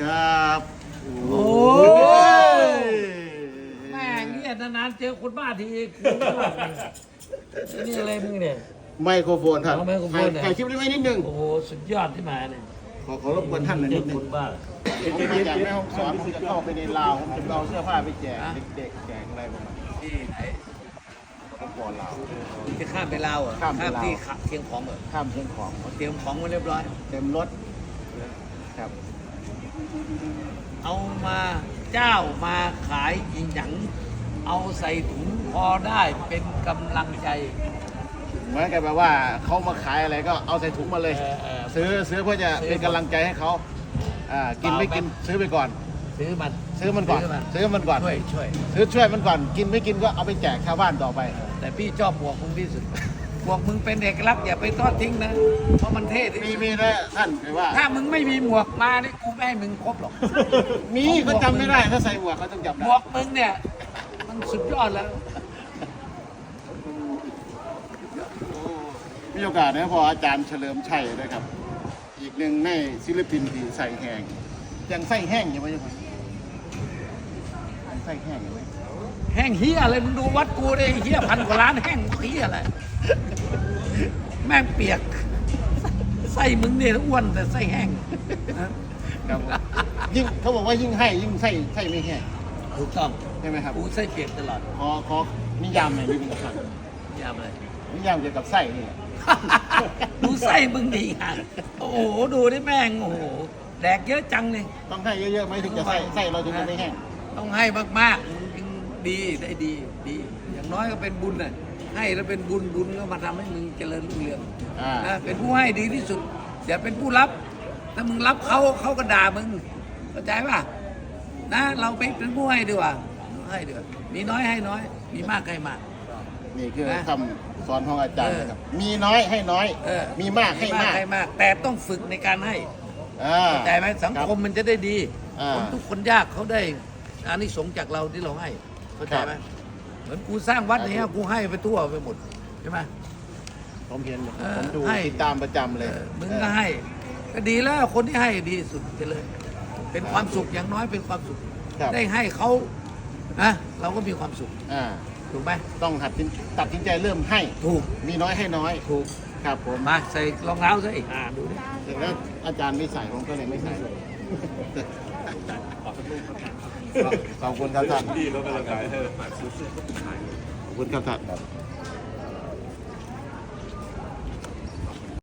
ครับโอ้ยแม่งเนี่ยนานๆเจอคนบ้าทีกูไม่รอดเลยนี่อะไรมึงเนี่ย ไมโครโฟนท่านเอาไมโครโฟนเหรอถ่ายคลิปได้ไหมนิดนึง โอ้โหสุดยอดที่มาเนี่ยขอขอรบกวนท่านหน่อยเจนิอดนึคงนบ้าผมมาจากแม่ห้องสอนผมจะเข้าไปในลาวผมจะเอาเสื้อผ้าไปแจกเด็กๆแจกอะไรประมาณนี้ที่ไหนผมก่อนลาว จะข้ามไปลาวเหรอข้ามไปลาว ที่ขะเชียงของเหรอข้ามเชียงของเตรียมของไว้เรียบร้อย เต็มรถครับ เอามาเจ้ามาขายอีหยังเอาใส่ถุงพอได้เป็นกำลังใจ เหมือนกับแบบว่าเขามาขายอะไรก็เอาใส่ถุงมาเลย เออเออซื้อซื้อเพื่อจะเป็นกำลังใจให้เขาอ่ากินไม่กินซื้อไปก่อน ซื้อมันซื้อมันก่อนซื้อมันซื้อมันก่อนช่วยช่วย ซื้อช่วยมันก่อน กินไม่กินก็เอาไปแจกชาวบ้านต่อไป แต่พี่ชอบหมวกมึงที่สุด หมวกมึงเป็นเอกลักษณ์อย่าไปทอดทิ้งนะ เพราะมันเท่ที่มีสุดมีนะท่านแต่ว่า ถ้ามึงไม่มีหมวกมานี่กูไม่ให้มึงครบหรอก มีเขาจำไม่ได้ถ้าใส่หมวกเขาต้องจับหมได้วกมึงเนี่ย มันสุดยอดแล้ว มีโอกาสนะพออาจารย์เฉลิมชัยนะครับ อีกหนึ่งในศิลปินที่ใส่แห้งยังใส่แห้งอยู่ไหมยังไงยังใส่แห้งอยู่ไหมแห้งเฮียอะไรมึงดูวัดกูเลยเฮียพันกว่าล้านแห้งเฮียอะไร แม่งเปียกไส้มึงเนี่ยอ้วนแต่ไส้แห้งนะครับผมยิ่งเขาบอกว่ายิ่งให้ยิ่งใส่ใส่ไม่แห้งถูกต้องใช่ไหมครับกูไส้เปียกตลอดขอขอนิยามหน่อยนิดนึงครับยามเลย นิยามเกี่ยวกับไส้นี่แหละดูไส้มึงดีอะโอ้โห ดูได้แม่ง โอ้โห แดกเยอะจังเลย ต้องให้เยอะๆไหมถึงจะไส้ไส้เราถึงจะไม่แห้ง ต้องให้มากๆถึง ดีได้ดีดี อย่างน้อยก็เป็นบุญน่ะให้แล้วเป็นบุญบุญก็มาทำให้มึงเจริญรุ่งเรืองอ่า นะเป็นผู้ให้ดีที่สุด อย่าเป็นผู้รับ ถ้ามึงรับเขาเขาก็ด่ามึงเข้าใจป่ะนะ เราไปเป็นผู้ให้ดีกว่าให้ดีกว่ามีน้อยให้น้อย มีมากให้มาก นี่คือนะคำสอนของอาจารย์เออนะครับ มีน้อยให้น้อย เออ มีมากให้มาก ให้มาก แต่ต้องฝึกในการให้ อ่าเข้าใจไหมสังคมมันจะได้ดี อ่า คนทุกคนยากเขาได้อานิสงส์จากเราที่เราให้ เข้าใจไหมเหมือนกูสร้างวัดอย่างเนี้ยกูให้ไปทั่วไปหมดใช่ไหม ผมเห็นเออผมดูให้ ติดตามประจำเลยเออมึงก็ให้ ก็ดีแล้วคนที่ให้ดีที่สุดไปเลย เป็นความสุขอย่างน้อยเป็นความสุข ครับได้ให้เขานะเราก็มีความสุขอ่าถูกไหมต้องหัดสินตัดสินใจเริ่มให้ ถูกมีน้อยให้น้อยถูกครับผมมาใส่รองเท้าซะอีกอ่าดูดิแต่ถ้าอาจารย์ไม่ใส่ผมก็เลยไม่ใส่ ขอบคุณครับท่านพี่เขากำลังขายให้ขอบคุณครับท่าน